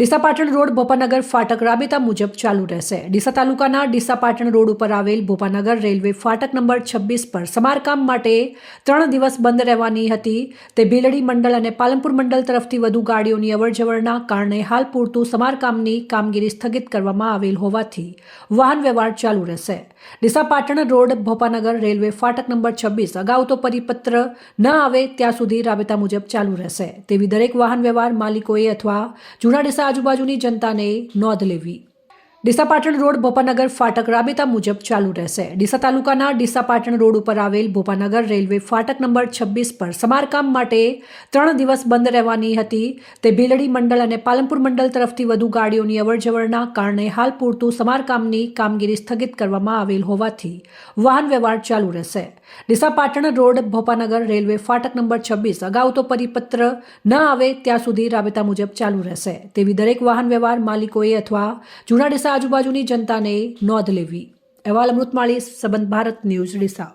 Deesa Patan road Bhopanagar ફાટક રાબેતા મુજબ ચાલુ રહેશે. ડીસા તાલુકાના ડીસા પાટણ રોડ ઉપર આવેલ ભોપાનગર રેલવે ફાટક નંબર છવ્વીસ પર સમારકામ માટે ત્રણ દિવસ બંધ રહેવાની હતી. તે ભીલડી મંડળ અને પાલનપુર મંડળ તરફથી વધુ ગાડીઓની અવરજવરના કારણે હાલ પૂરતું સમારકામની કામગીરી સ્થગિત કરવામાં આવેલ હોવાથી વાહન વ્યવહાર ચાલુ રહેશે. ડીસા પાટણ રોડ ભોપાનગર રેલવે ફાટક નંબર છવ્વીસ અગાઉ તો પરિપત્ર ન આવે ત્યાં સુધી રાબેતા મુજબ ચાલુ રહેશે. તેવી દરેક વાહન વ્યવહાર માલિકોએ અથવા જૂના ડીસા આજુબાજુની જનતાને નોંધ લેવી. ડીસા પાટણ રોડ ભોપાનગર ફાટક રાબેતા મુજબ ચાલુ રહેશે. ડીસા તાલુકાના ડીસા પાટણ રોડ ઉપર આવેલ ભોપાનગર રેલવે ફાટક નંબર છવ્વીસ પર સમારકામ માટે ત્રણ દિવસ બંધ રહેવાની હતી. તે ભીલડી મંડળ અને પાલનપુર મંડળ તરફથી વધુ ગાડીઓની અવરજવરના કારણે હાલ પૂરતું સમારકામની કામગીરી સ્થગિત કરવામાં આવેલ હોવાથી વાહન વ્યવહાર ચાલુ રહેશે. ડીસા પાટણ રોડ ભોપાનગર રેલવે ફાટક નંબર છવ્વીસ અગાઉ તો પરિપત્ર ન આવે ત્યાં સુધી રાબેતા મુજબ ચાલુ રહેશે. તેવી દરેક વાહન વ્યવહાર માલિકોએ અથવા જૂના ડીસા આજુબાજુની જનતાને નોંધ લેવી. અહેવાલ અમૃતમાળી સંબંધ ભારત ન્યૂઝ ડીસા.